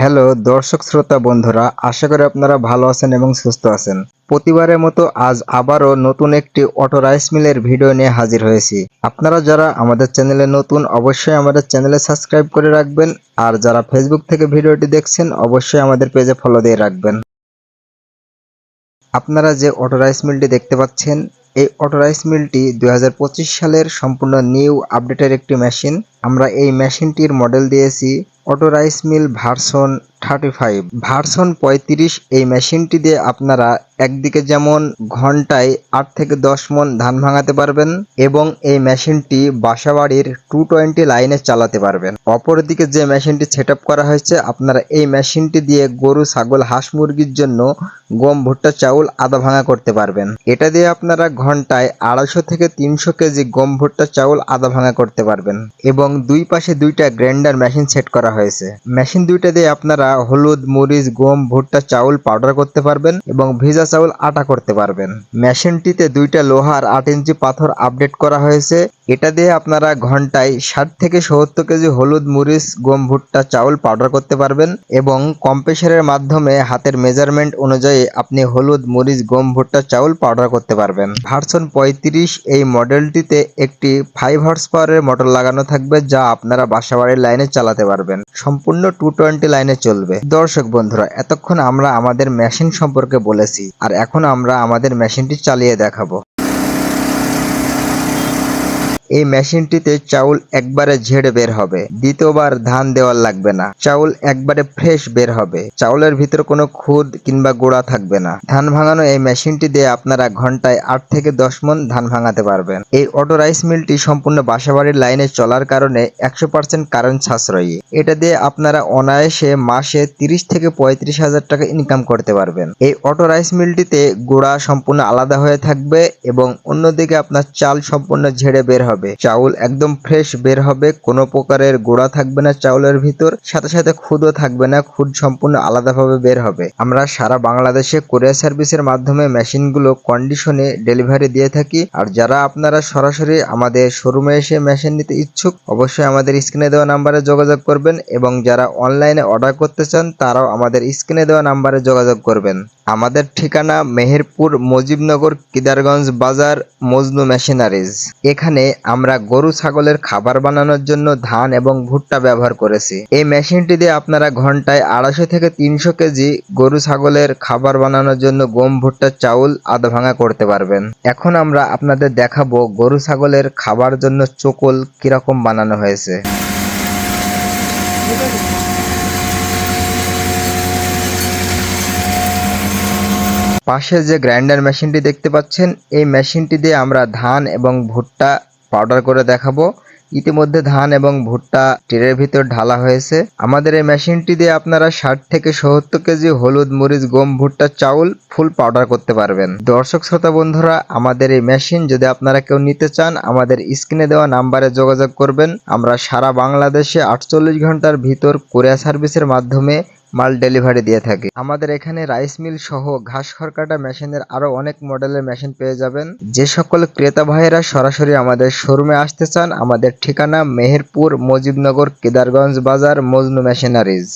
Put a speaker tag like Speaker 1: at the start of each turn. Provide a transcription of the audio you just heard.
Speaker 1: Hello, দর্শক শ্রোতা বন্ধুরা, আশা করি আপনারা ভালো আছেন এবং সুস্থ আছেন। প্রতিবারের মতো আজ আবারও নতুন একটি অটো রাইস মিলের ভিডিও নিয়ে হাজির হয়েছি। আপনারা যারা আমাদের চ্যানেলে নতুন, অবশ্যই আমাদের চ্যানেলে সাবস্ক্রাইব করে রাখবেন, আর যারা ফেসবুক থেকে ভিডিওটি দেখছেন, অবশ্যই আমাদের পেজে ফলো দিয়ে রাখবেন। আপনারা যে অটো রাইস মিলটি দেখতে পাচ্ছেন, এই অটো রাইস মিলটি দু হাজার পঁচিশ সালের সম্পূর্ণ নিউ, আপডেটের একটি মেশিন। আমরা এই মেশিনটির মডেল দিয়েছি auto rice mill version thirty five. Version পঁয়ত্রিশ, এই মেশিনটি দিয়ে আপনারা একদিকে যেমন ঘন্টায় আট থেকে দশ মন ধান ভাঙাতে পারবেন এবং এই মেশিনটি বাসাবাড়ির টু টোয়েন্টি লাইনে চালাতে পারবেন। অপরদিকে যে মেশিনটি সেট করা হয়েছে, আপনারা এই মেশিনটি দিয়ে গরু, ছাগল, হাঁস মুরগির জন্য গম, ভুট্টা, চাউল, আদা ভাঙা করতে পারবেন। এটা দিয়ে আপনারা ঘন্টায় আড়াইশো থেকে তিনশো কেজি গম, ভুট্টা, চাউল, আদা ভাঙা করতে পারবেন এবং দুই পাশে দুইটা গ্রাইন্ডার মেশিন সেট করা হয়েছে। মেশিন দুইটা দিয়ে আপনারা হলুদ, মরিচ, গম, ভুট্টা, চাউল, পাউডার করতে পারবেন এবং ভিজা চাউল আটা করতে পারবেন। মেশিনটিতে দুইটা লোহার আট ইঞ্চি পাথর আপডেট করা হয়েছে। এটা দিয়ে আপনারা ঘন্টায় ষাট থেকে সত্তর কেজি হলুদ, মরিচ, গম, ভুট্টা, চাউল, পাউডার করতে পারবেন এবং কম্প্রেসারের মাধ্যমে হাতের মেজারমেন্ট অনুযায়ী আপনি হলুদ, মরিচ, গম, ভুট্টা, চাউল, পাউডার করতে পারবেন। ভার্সন পঁয়ত্রিশ এই মডেলটিতে একটি ফাইভ হর্স পাওয়ারের মোটর লাগানো থাকবে যা আপনারা বাসাবাড়ির লাইনে চালাতে পারবেন। সম্পূর্ণ টু টোয়েন্টি লাইনে চলবে। দর্শক বন্ধুরা, এতক্ষণ আমরা আমাদের মেশিন সম্পর্কে বলেছি, আর এখন আমরা আমাদের মেশিনটি চালিয়ে দেখাবো। এই মেশিনটিতে চাউল একবারে ঝেড়ে বের হবে। দ্বিতীয়বার ধান দেওয়ার লাগবে না। চাউল একবারে ফ্রেশ বের হবে। চাউলের ভিতর কোনো খুদ কিংবা গোড়া থাকবে না। ধান ভাঙানো এই মেশিনটি দিয়ে আপনারা ঘন্টায় আট থেকে দশ মন ধান ভাঙাতে পারবেন। এই অটো রাইস মিলটি সম্পূর্ণ বাসাবাড়ির লাইনে চলার কারণে একশো পার্সেন্ট কারেন্ট সাশ্রয়ী। এটা দিয়ে আপনারা অনায়াসে মাসে তিরিশ থেকে পঁয়ত্রিশ হাজার টাকা ইনকাম করতে পারবেন। এই অটো রাইস মিলটিতে গোড়া সম্পূর্ণ আলাদা হয়ে থাকবে এবং অন্যদিকে আপনার চাল সম্পূর্ণ ঝেড়ে বের হবে। চাউল একদম ফ্রেশ বের হবে, কোনো প্রকারের গোড়া থাকবে না চাউলের ভিতর, সাথে সাথে খুদও থাকবে না, খুদ সম্পূর্ণ আলাদাভাবে বের হবে। আমরা সারা বাংলাদেশে কোরিয়ার সার্ভিসের মাধ্যমে মেশিনগুলো কন্ডিশনে ডেলিভারি দিয়ে থাকি, আর যারা আপনারা সরাসরি আমাদের শোরুমে এসে মেশিন নিতে ইচ্ছুক, অবশ্যই আমাদের স্ক্রিনে দেওয়া নাম্বারে যোগাযোগ করবেন, এবং যারা অনলাইনে অর্ডার করতে চান, তারাও আমাদের স্ক্রিনে দেওয়া নাম্বারে যোগাযোগ করবেন। আমাদের ঠিকানা মেহেরপুর মুজিবনগর, কিদারগঞ্জ বাজার, মজনু মেশিনারিজ। এখানে আমরা গরু, ছাগলের খাবার বানানোর জন্য ধান এবং ভুট্টা ব্যবহার করেছি। এই মেশিনটি দিয়ে আপনারা ঘন্টায় আড়াইশো থেকে তিনশো কেজি গরু, ছাগলের খাবার বানানোর জন্য গম, ভুট্টা, চাউল আধা ভাঙা করতে পারবেন। এখন আমরা আপনাদের দেখাবো গরু, ছাগলের খাবার জন্য চোকল কীরকম বানানো হয়েছে। পাশে যে গ্রাইন্ডার মেশিনটি দেখতে পাচ্ছেন, এই মেশিনটি দিয়ে আমরা ধান এবং ভুট্টা পাউডার করে দেখাবো। ইতিমধ্যে ধান এবং ভুট্টা ট্রের ভিতর ঢালা হয়েছে। আমাদের এই মেশিনটি দিয়ে আপনারা ষাট থেকে সত্তর কেজি হলুদ, মরিচ, গম, ভুট্টা, চাউল ফুল পাউডার করতে পারবেন। দর্শক, শ্রোতা, বন্ধুরা, আমাদের এই মেশিন যদি আপনারা কেউ নিতে চান, আমাদের স্ক্রিনে দেওয়া নাম্বারে যোগাযোগ করবেন। আমরা সারা বাংলাদেশে আটচল্লিশ ঘণ্টার ভিতর কোরিয়া সার্ভিসের মাধ্যমে মাল ডেলিভারি দিয়ে থাকি। আমাদের এখানে রাইস মিল সহ ঘাস খড় কাটা মেশিনের আরও অনেক মডেলের মেশিন পেয়ে যাবেন। যে সকল ক্রেতা ভাইয়েরা সরাসরি আমাদের শোরুমে আসতে চান, আমাদের ঠিকানা মেহেরপুর মুজিবনগর কেদারগঞ্জ বাজার মজনু মেশিনারিজ।